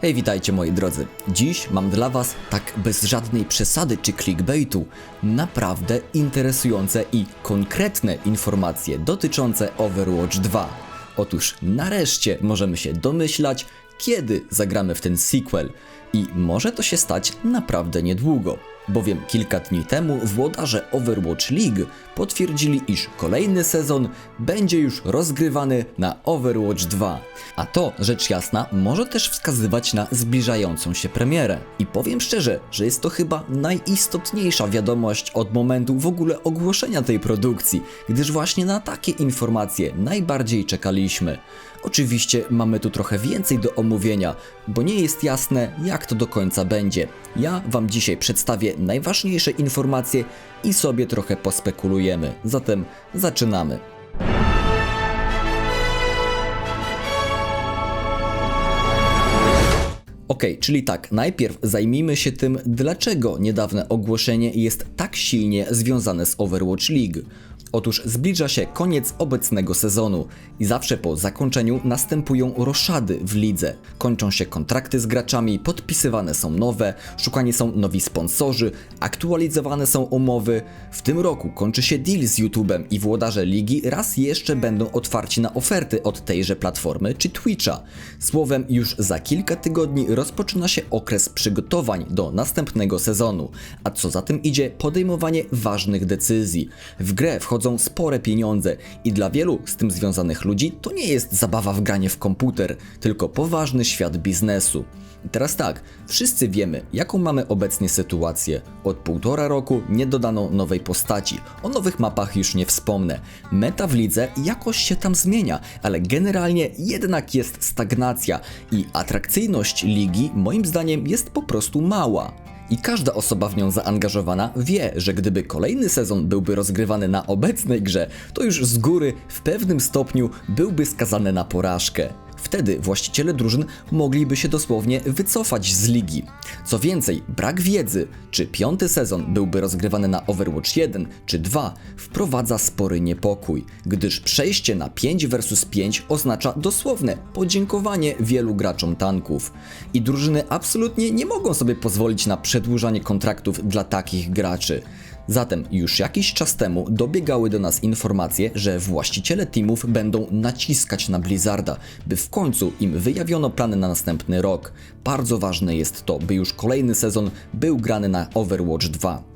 Hej, witajcie moi drodzy. Dziś mam dla Was, tak bez żadnej przesady czy clickbaitu, naprawdę interesujące i konkretne informacje dotyczące Overwatch 2. Otóż nareszcie możemy się domyślać, kiedy zagramy w ten sequel i może to się stać naprawdę niedługo, bowiem kilka dni temu włodarze Overwatch League potwierdzili, iż kolejny sezon będzie już rozgrywany na Overwatch 2. A to, rzecz jasna, może też wskazywać na zbliżającą się premierę. I powiem szczerze, że jest to chyba najistotniejsza wiadomość od momentu w ogóle ogłoszenia tej produkcji, gdyż właśnie na takie informacje najbardziej czekaliśmy. Oczywiście mamy tu trochę więcej do omówienia, bo nie jest jasne, jak to do końca będzie. Ja Wam dzisiaj przedstawię najważniejsze informacje i sobie trochę pospekulujemy. Zatem zaczynamy. Ok, czyli tak, najpierw zajmijmy się tym, dlaczego niedawne ogłoszenie jest tak silnie związane z Overwatch League. Otóż zbliża się koniec obecnego sezonu i zawsze po zakończeniu następują roszady w lidze. Kończą się kontrakty z graczami, podpisywane są nowe, szukani są nowi sponsorzy, aktualizowane są umowy. W tym roku kończy się deal z YouTube'em i włodarze ligi raz jeszcze będą otwarci na oferty od tejże platformy czy Twitcha. Słowem, już za kilka tygodni rozpoczyna się okres przygotowań do następnego sezonu, a co za tym idzie podejmowanie ważnych decyzji. W grę wchodzą wchodzą spore pieniądze i dla wielu z tym związanych ludzi to nie jest zabawa w granie w komputer, tylko poważny świat biznesu. I teraz tak, wszyscy wiemy, jaką mamy obecnie sytuację. Od półtora roku nie dodano nowej postaci, o nowych mapach już nie wspomnę. Meta w lidze jakoś się tam zmienia, ale generalnie jednak jest stagnacja i atrakcyjność ligi moim zdaniem jest po prostu mała. I każda osoba w nią zaangażowana wie, że gdyby kolejny sezon byłby rozgrywany na obecnej grze, to już z góry w pewnym stopniu byłby skazany na porażkę. Wtedy właściciele drużyn mogliby się dosłownie wycofać z ligi. Co więcej, brak wiedzy, czy piąty sezon byłby rozgrywany na Overwatch 1 czy 2, wprowadza spory niepokój, gdyż przejście na 5 vs 5 oznacza dosłowne podziękowanie wielu graczom tanków. I drużyny absolutnie nie mogą sobie pozwolić na przedłużanie kontraktów dla takich graczy. Zatem już jakiś czas temu dobiegały do nas informacje, że właściciele teamów będą naciskać na Blizzarda, by w końcu im wyjawiono plany na następny rok. Bardzo ważne jest to, by już kolejny sezon był grany na Overwatch 2.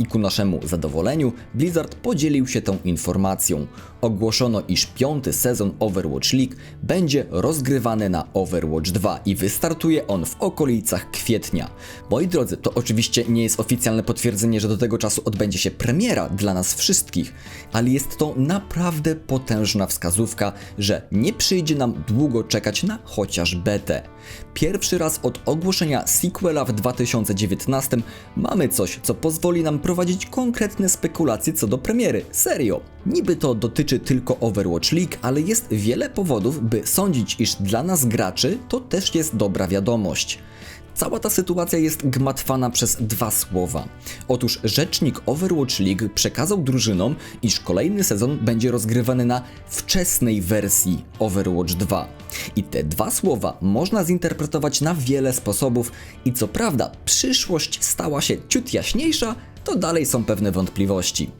I ku naszemu zadowoleniu Blizzard podzielił się tą informacją. Ogłoszono, iż piąty sezon Overwatch League będzie rozgrywany na Overwatch 2 i wystartuje on w okolicach kwietnia. Moi drodzy, to oczywiście nie jest oficjalne potwierdzenie, że do tego czasu odbędzie się premiera dla nas wszystkich, ale jest to naprawdę potężna wskazówka, że nie przyjdzie nam długo czekać na chociaż betę. Pierwszy raz od ogłoszenia sequela w 2019 mamy coś, co pozwoli nam prowadzić konkretne spekulacje co do premiery. Serio. Niby to dotyczy tylko Overwatch League, ale jest wiele powodów, by sądzić, iż dla nas graczy to też jest dobra wiadomość. Cała ta sytuacja jest gmatwana przez dwa słowa. Otóż rzecznik Overwatch League przekazał drużynom, iż kolejny sezon będzie rozgrywany na wczesnej wersji Overwatch 2. I te dwa słowa można zinterpretować na wiele sposobów i co prawda przyszłość stała się ciut jaśniejsza, to dalej są pewne wątpliwości.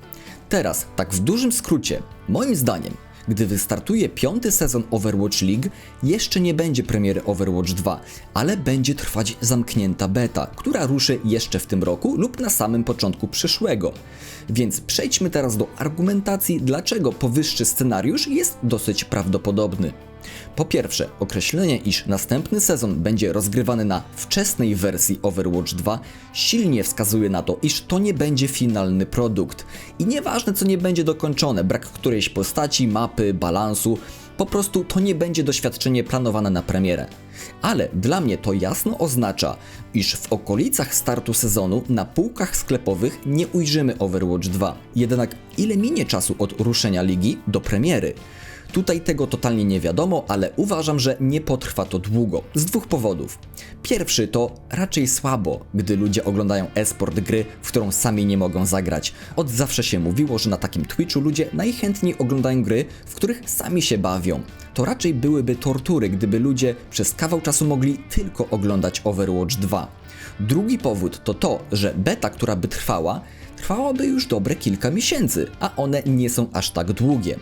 Teraz, tak w dużym skrócie, moim zdaniem, gdy wystartuje piąty sezon Overwatch League, jeszcze nie będzie premiery Overwatch 2, ale będzie trwać zamknięta beta, która ruszy jeszcze w tym roku lub na samym początku przyszłego. Więc przejdźmy teraz do argumentacji, dlaczego powyższy scenariusz jest dosyć prawdopodobny. Po pierwsze, określenie, iż następny sezon będzie rozgrywany na wczesnej wersji Overwatch 2 silnie wskazuje na to, iż to nie będzie finalny produkt. I nieważne co nie będzie dokończone, brak którejś postaci, mapy, balansu, po prostu to nie będzie doświadczenie planowane na premierę. Ale dla mnie to jasno oznacza, iż w okolicach startu sezonu na półkach sklepowych nie ujrzymy Overwatch 2. Jednak ile minie czasu od ruszenia ligi do premiery? Tutaj tego totalnie nie wiadomo, ale uważam, że nie potrwa to długo. Z dwóch powodów. Pierwszy to raczej słabo, gdy ludzie oglądają e-sport gry, w którą sami nie mogą zagrać. Od zawsze się mówiło, że na takim Twitchu ludzie najchętniej oglądają gry, w których sami się bawią. To raczej byłyby tortury, gdyby ludzie przez kawał czasu mogli tylko oglądać Overwatch 2. Drugi powód to to, że beta, która by trwała, trwałaby już dobre kilka miesięcy, a one nie są aż tak długie.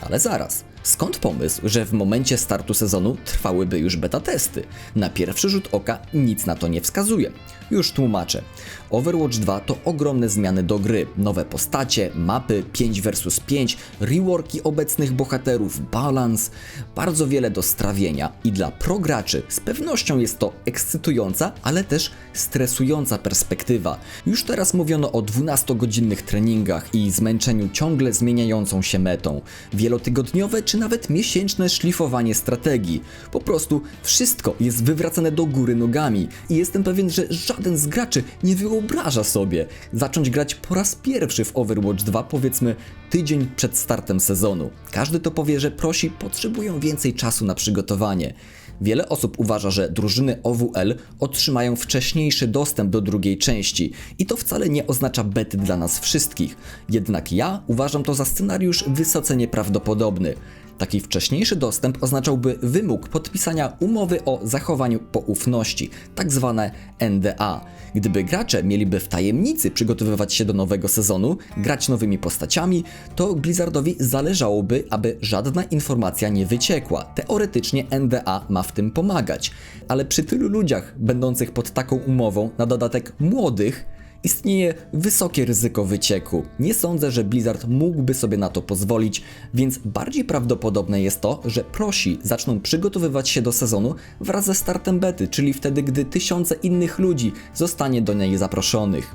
Ale zaraz, skąd pomysł, że w momencie startu sezonu trwałyby już beta testy? Na pierwszy rzut oka nic na to nie wskazuje. Już tłumaczę. Overwatch 2 to ogromne zmiany do gry, nowe postacie, mapy 5 vs 5, reworki obecnych bohaterów, balans, bardzo wiele do strawienia i dla prograczy z pewnością jest to ekscytująca, ale też stresująca perspektywa. Już teraz mówiono o 12-godzinnych treningach i zmęczeniu ciągle zmieniającą się metą, wielotygodniowe czy nawet miesięczne szlifowanie strategii. Po prostu wszystko jest wywracane do góry nogami i jestem pewien, że żaden z graczy nie wyobraża sobie zacząć grać po raz pierwszy w Overwatch 2 powiedzmy tydzień przed startem sezonu. Każdy to powie, że prosi, potrzebują więcej czasu na przygotowanie. Wiele osób uważa, że drużyny OWL otrzymają wcześniejszy dostęp do drugiej części i to wcale nie oznacza bety dla nas wszystkich. Jednak ja uważam to za scenariusz wysoce nieprawdopodobny. Taki wcześniejszy dostęp oznaczałby wymóg podpisania umowy o zachowaniu poufności, tak zwane NDA. Gdyby gracze mieliby w tajemnicy przygotowywać się do nowego sezonu, grać nowymi postaciami, to Blizzardowi zależałoby, aby żadna informacja nie wyciekła. Teoretycznie NDA ma w tym pomagać. Ale przy tylu ludziach będących pod taką umową, na dodatek młodych, istnieje wysokie ryzyko wycieku. Nie sądzę, że Blizzard mógłby sobie na to pozwolić, więc bardziej prawdopodobne jest to, że prosi zaczną przygotowywać się do sezonu wraz ze startem bety, czyli wtedy, gdy tysiące innych ludzi zostanie do niej zaproszonych.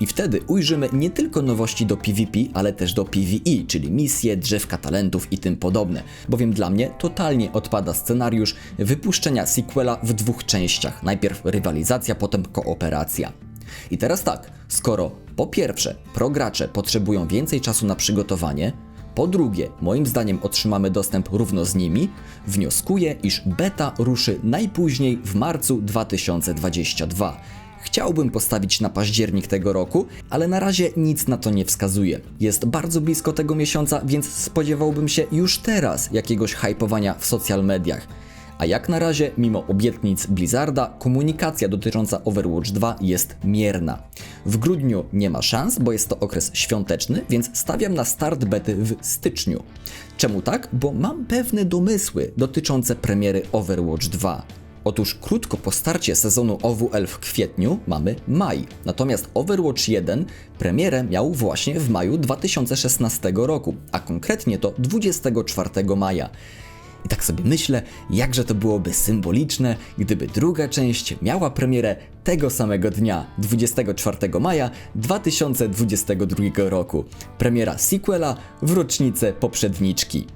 I wtedy ujrzymy nie tylko nowości do PvP, ale też do PvE, czyli misje, drzewka talentów i tym podobne. Bowiem dla mnie totalnie odpada scenariusz wypuszczenia sequela w dwóch częściach. Najpierw rywalizacja, potem kooperacja. I teraz tak, skoro po pierwsze progracze potrzebują więcej czasu na przygotowanie, po drugie, moim zdaniem otrzymamy dostęp równo z nimi, wnioskuję, iż beta ruszy najpóźniej w marcu 2022. Chciałbym postawić na październik tego roku, ale na razie nic na to nie wskazuje. Jest bardzo blisko tego miesiąca, więc spodziewałbym się już teraz jakiegoś hypowania w social mediach. A jak na razie, mimo obietnic Blizzarda, komunikacja dotycząca Overwatch 2 jest mierna. W grudniu nie ma szans, bo jest to okres świąteczny, więc stawiam na start bety w styczniu. Czemu tak? Bo mam pewne domysły dotyczące premiery Overwatch 2. Otóż krótko po starcie sezonu OWL w kwietniu mamy maj, natomiast Overwatch 1 premierę miał właśnie w maju 2016 roku, a konkretnie to 24 maja. I tak sobie myślę, jakże to byłoby symboliczne, gdyby druga część miała premierę tego samego dnia, 24 maja 2022 roku. Premiera sequela w rocznicę poprzedniczki.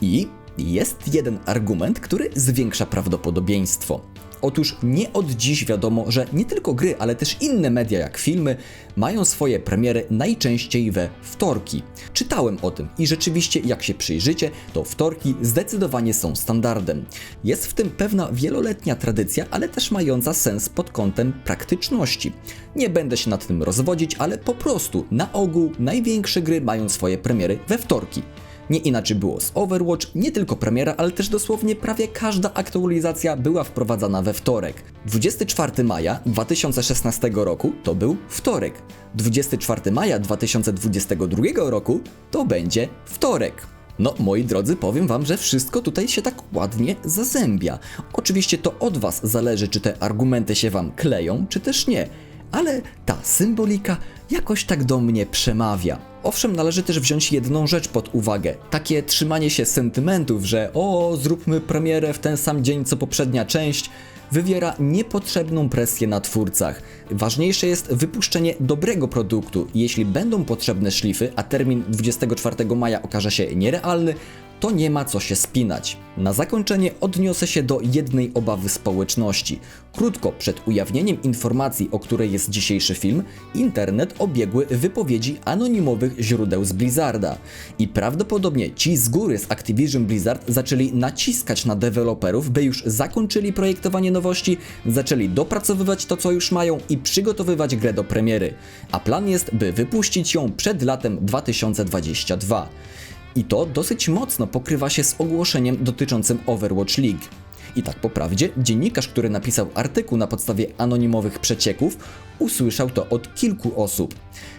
I jest jeden argument, który zwiększa prawdopodobieństwo. Otóż nie od dziś wiadomo, że nie tylko gry, ale też inne media jak filmy mają swoje premiery najczęściej we wtorki. Czytałem o tym i rzeczywiście jak się przyjrzycie, to wtorki zdecydowanie są standardem. Jest w tym pewna wieloletnia tradycja, ale też mająca sens pod kątem praktyczności. Nie będę się nad tym rozwodzić, ale po prostu na ogół największe gry mają swoje premiery we wtorki. Nie inaczej było z Overwatch, nie tylko premiera, ale też dosłownie prawie każda aktualizacja była wprowadzana we wtorek. 24 maja 2016 roku to był wtorek. 24 maja 2022 roku to będzie wtorek. No, moi drodzy, powiem wam, że wszystko tutaj się tak ładnie zazębia. Oczywiście to od was zależy, czy te argumenty się wam kleją, czy też nie ale ta symbolika jakoś tak do mnie przemawia. Owszem, należy też wziąć jedną rzecz pod uwagę. Takie trzymanie się sentymentów, że o, zróbmy premierę w ten sam dzień co poprzednia część, wywiera niepotrzebną presję na twórcach. Ważniejsze jest wypuszczenie dobrego produktu. Jeśli będą potrzebne szlify, a termin 24 maja okaże się nierealny, to nie ma co się spinać. Na zakończenie odniosę się do jednej obawy społeczności. Krótko przed ujawnieniem informacji, o której jest dzisiejszy film, internet obiegły wypowiedzi anonimowych źródeł z Blizzarda. I prawdopodobnie ci z góry z Activision Blizzard zaczęli naciskać na deweloperów, by już zakończyli projektowanie nowości, zaczęli dopracowywać to, co już mają i przygotowywać grę do premiery. A plan jest, by wypuścić ją przed latem 2022. I to dosyć mocno pokrywa się z ogłoszeniem dotyczącym Overwatch League. I tak po prawdzie, dziennikarz, który napisał artykuł na podstawie anonimowych przecieków, usłyszał to od kilku osób.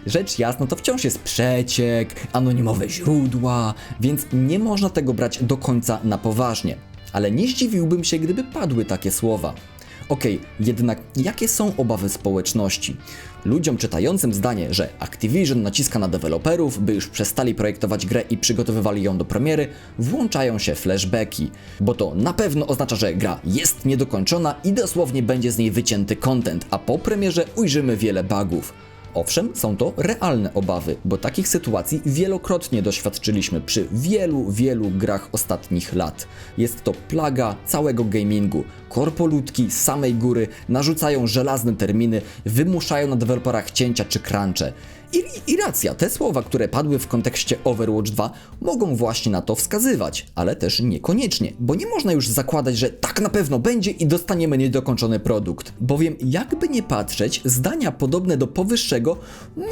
Rzecz jasna, to wciąż jest przeciek, anonimowe źródła, więc nie można tego brać do końca na poważnie. Ale nie zdziwiłbym się, gdyby padły takie słowa. Okej, jednak jakie są obawy społeczności? Ludziom czytającym zdanie, że Activision naciska na deweloperów, by już przestali projektować grę i przygotowywali ją do premiery, włączają się flashbacki, bo to na pewno oznacza, że gra jest niedokończona i dosłownie będzie z niej wycięty content, a po premierze ujrzymy wiele bugów. Owszem, są to realne obawy, bo takich sytuacji wielokrotnie doświadczyliśmy przy wielu, wielu grach ostatnich lat. Jest to plaga całego gamingu. Korpolutki z samej góry narzucają żelazne terminy, wymuszają na deweloperach cięcia czy crunche. I, I racja, te słowa, które padły w kontekście Overwatch 2 mogą właśnie na to wskazywać, ale też niekoniecznie, bo nie można już zakładać, że tak na pewno będzie i dostaniemy niedokończony produkt. Bowiem jakby nie patrzeć, zdania podobne do powyższego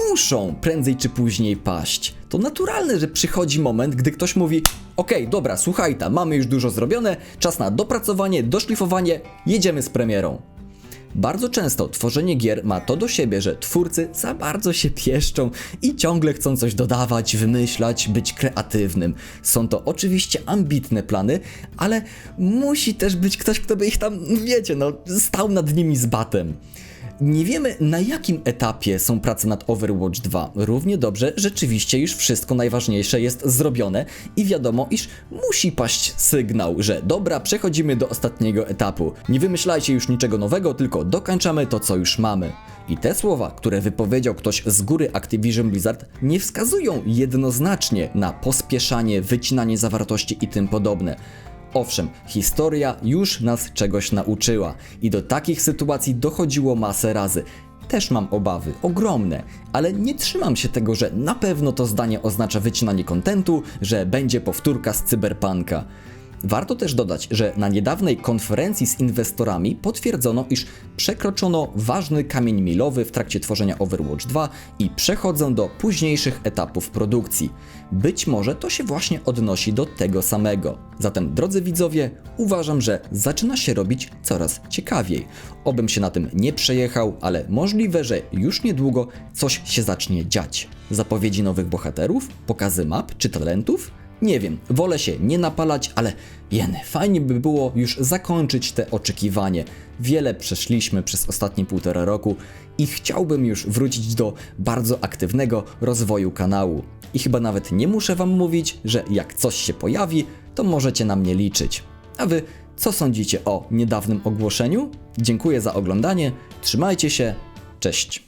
muszą prędzej czy później paść. To naturalne, że przychodzi moment, gdy ktoś mówi Okej, dobra, słuchaj ta, mamy już dużo zrobione, czas na dopracowanie, doszlifowanie, jedziemy z premierą. Bardzo często tworzenie gier ma to do siebie, że twórcy za bardzo się pieszczą i ciągle chcą coś dodawać, wymyślać, być kreatywnym. Są to oczywiście ambitne plany, ale musi też być ktoś, kto by ich tam, wiecie, no, stał nad nimi z batem. Nie wiemy na jakim etapie są prace nad Overwatch 2. Równie dobrze rzeczywiście już wszystko najważniejsze jest zrobione i wiadomo, iż musi paść sygnał, że dobra, przechodzimy do ostatniego etapu. Nie wymyślajcie już niczego nowego, tylko dokończamy to, co już mamy. I te słowa, które wypowiedział ktoś z góry Activision Blizzard, nie wskazują jednoznacznie na pospieszanie, wycinanie zawartości i tym podobne. Owszem, historia już nas czegoś nauczyła i do takich sytuacji dochodziło masę razy. Też mam obawy, ogromne, ale nie trzymam się tego, że na pewno to zdanie oznacza wycinanie kontentu, że będzie powtórka z cyberpunka. Warto też dodać, że na niedawnej konferencji z inwestorami potwierdzono, iż przekroczono ważny kamień milowy w trakcie tworzenia Overwatch 2 i przechodzą do późniejszych etapów produkcji. Być może to się właśnie odnosi do tego samego. Zatem, drodzy widzowie, uważam, że zaczyna się robić coraz ciekawiej. Obym się na tym nie przejechał, ale możliwe, że już niedługo coś się zacznie dziać. Zapowiedzi nowych bohaterów, pokazy map czy talentów? Nie wiem, wolę się nie napalać, ale jeny, fajnie by było już zakończyć te oczekiwanie. Wiele przeszliśmy przez ostatnie półtora roku i chciałbym już wrócić do bardzo aktywnego rozwoju kanału. I chyba nawet nie muszę wam mówić, że jak coś się pojawi, to możecie na mnie liczyć. A wy co sądzicie o niedawnym ogłoszeniu? Dziękuję za oglądanie, trzymajcie się, cześć.